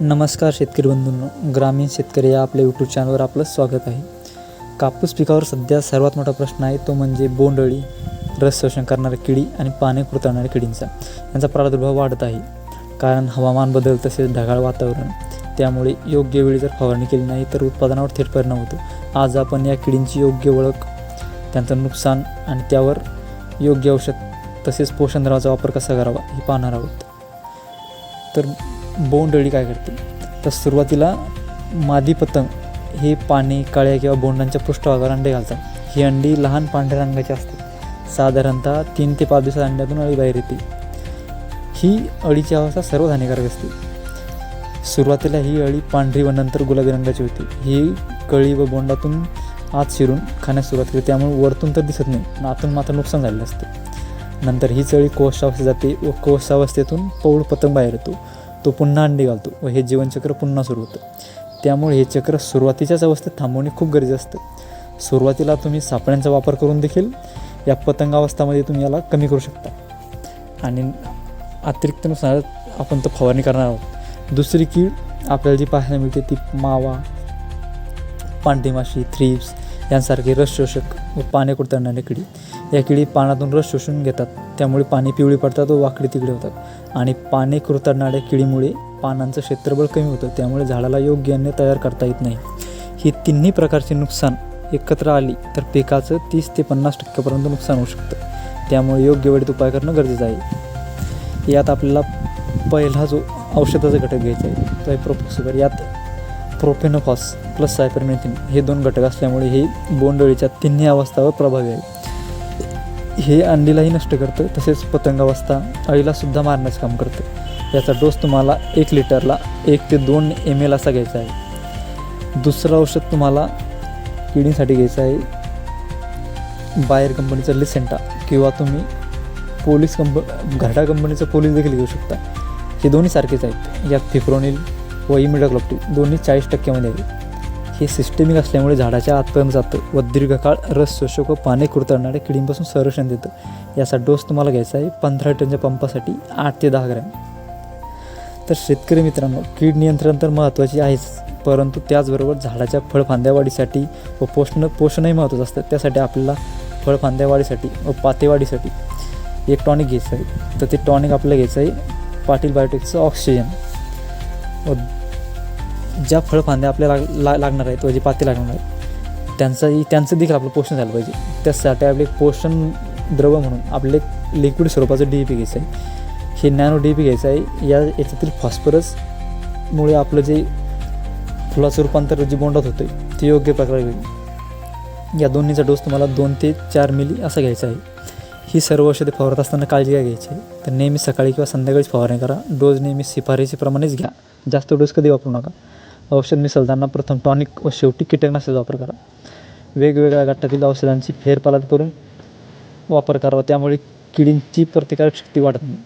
नमस्कार शेतकरी बंधूंनो ग्रामीण शेतकरी या आपल्या यूट्यूब चॅनलवर आपलं स्वागत आहे. कापूस पिकावर सध्या सर्वात मोठा प्रश्न आहे तो म्हणजे बोंडअळी रस शोषण करणाऱ्या किडी आणि पाने कुरतळणाऱ्या किडींचा. यांचा प्रादुर्भाव वाढत आहे. कारण हवामान बदल तसेच ढगाळ वातावरण त्यामुळे योग्य वेळी जर फवारणी केली नाही तर उत्पादनावर थेट परिणाम होतो. आज आपण या किडींची योग्य ओळख त्यांचं नुकसान आणि त्यावर योग्य औषध तसेच पोषण द्रवाचा वापर कसा करावा हे पाहणार आहोत. तर बोंडअळी काय करते? तर सुरुवातीला मादी पतंग हे पाने काळ्या किंवा बोंडांच्या पृष्ठभागावर अंडे घालतात. ही अंडी लहान पांढऱ्या रंगाची असतात साधारणतः तीन ते पाच दिवसात अंड्यातून अळी बाहेर येते. ही अळीची अवस्था सर्वात हानिकारक असते. सुरुवातीला ही अळी पांढरी व नंतर गुलाबी रंगाची होती. ही कळी व बोंडातून आत शिरून खाण्यास सुरुवात करते. त्यामुळे वरतून तर दिसत नाही पण आतून मात्र नुकसान झालेलं असते. नंतर ही चळी कोशावस्थेत जाते व कोशावस्थेतून पौळ पतंग बाहेर येतो. तो पुन्हा अंडी घालतो व हे जीवनचक्र पुन्हा सुरू होतं. त्यामुळे हे चक्र सुरुवातीच्याच अवस्थेत थांबवणे खूप गरजेचं असतं. सुरुवातीला तुम्ही सापळ्यांचा वापर करून देखील या पतंगावस्थामध्ये तुम्ही याला कमी करू शकता. आणि अतिरिक्त नुसार आपण तो फवारणी करणार आहोत. दुसरी कीड आपल्याला जी पाहायला मिळते ती मावा पांढरी माशी थ्रिप्स यांसारखे रस शोषक व पाने कुरतडणारे किडी या किडी पानातून रस शोषून घेतात. त्यामुळे पाने पिवळी पडतात व वाकडे तिकडे होतात. आणि पाने कुरतडणाऱ्या किडीमुळे पानांचं क्षेत्रबळ कमी होतं. त्यामुळे झाडाला योग्य अन्न तयार करता येत नाही. ही तिन्ही प्रकारचे नुकसान एकत्र आली तर पिकाचं तीस ते पन्नास टक्क्यापर्यंत नुकसान होऊ शकतं. त्यामुळे योग्य वेळेत उपाय करणं गरजेचं आहे. यात आपल्याला पहिला जो औषधाचा घटक घ्यायचा आहे तो आहे प्रोपोक्सुगर यात प्रोपेनोफॉस प्लस सायपरमेथिन हे दोन घटक असल्यामुळे हे बोंडअळीच्या तिन्ही अवस्थावर प्रभावी आहे. हे अंडीलाही नष्ट करतं तसेच पतंगावस्था अळीलासुद्धा मारण्याचं काम करतं. याचा डोस तुम्हाला एक लिटरला एक ते दोन एम एल असा घ्यायचा आहे. दुसरं औषध तुम्हाला किडीसाठी घ्यायचं आहे. बायर कंपनीचं लिसेंटा किंवा तुम्ही पोलीस कंप घरडा कंपनीचं पोलीस देखील घेऊ शकता. हे दोन्ही सारखेच आहेत. यात फिप्रोनिल व इमिडाक्लॉप्टिक दोन्ही चाळीस टक्क्यामध्ये आहे. हे सिस्टेमिक असल्यामुळे झाडाच्या आतपर्यंत जातं व दीर्घकाळ रस शोषक व पाने कुरतडणाऱ्या किडींपासून संरक्षण देतं. याचा डोस तुम्हाला घ्यायचा आहे पंधरा टनच्या पंपासाठी आठ ते दहा ग्रॅम. तर शेतकरी मित्रांनो कीड नियंत्रण तर महत्त्वाची आहेच परंतु त्याचबरोबर झाडाच्या फळफांद्या वाढीसाठी व पोषण पोषणही महत्त्वाचं असतं. त्यासाठी आपल्याला फळफांद्या वाढीसाठी व पातेवाढीसाठी एक टॉनिक घ्यायचं आहे. तर ते टॉनिक आपल्याला घ्यायचं आहे पाटील बायोटेकचं ऑक्सिजन व ज्या फळफांद्या आपल्याला लाग ला लागणार आहेत व जे पाती लागणार आहेत त्यांचंही त्यांचं देखील आपलं पोषण झालं पाहिजे. त्यासाठी आपले पोषण द्रव म्हणून आपले लिक्विड स्वरूपाचं डी ए पी घ्यायचं आहे. हे नॅनो डी ए पी घ्यायचं आहे. या याच्यातील फॉस्फरसमुळे आपलं जे फुलाचं रूपांतर जे बोंडात होतं ते योग्य प्रकारे होईल. या दोन्हीचा डोस तुम्हाला दोन ते चार मिली असा घ्यायचा आहे. ही सर्व औषधे फवारत असताना काळजी काय घ्यायची. तर नेहमी सकाळी किंवा संध्याकाळीच फवारणी करा. डोस नेहमी शिफारशीप्रमाणेच घ्या. जास्त डोस कधी वापरू नका. औषध मिसळताना प्रथम टॉनिक व शेवटी कीटकनाशक वापर करा. वेगवेगळ्या गटातील औषधांची फेरपालट करून वापर करावा. त्यामुळे किडींची प्रतिकारक शक्ती वाढत नाही.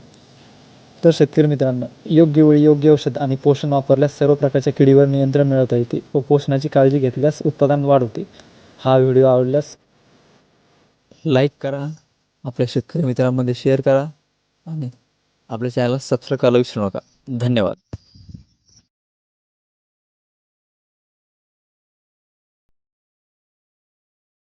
तर शेतकरी मित्रांनो योग्य वेळी योग्य औषध आणि पोषण वापरल्यास सर्व प्रकारच्या किडीवर नियंत्रण मिळवता येते व पोषणाची काळजी घेतल्यास उत्पादन वाढ होते हा व्हिडिओ आवडल्यास लाईक करा आपल्या शेतकरी मित्रांमध्ये शेअर करा आणि आपल्या चॅनलला सबस्क्राईब करायला विसरू नका. धन्यवाद.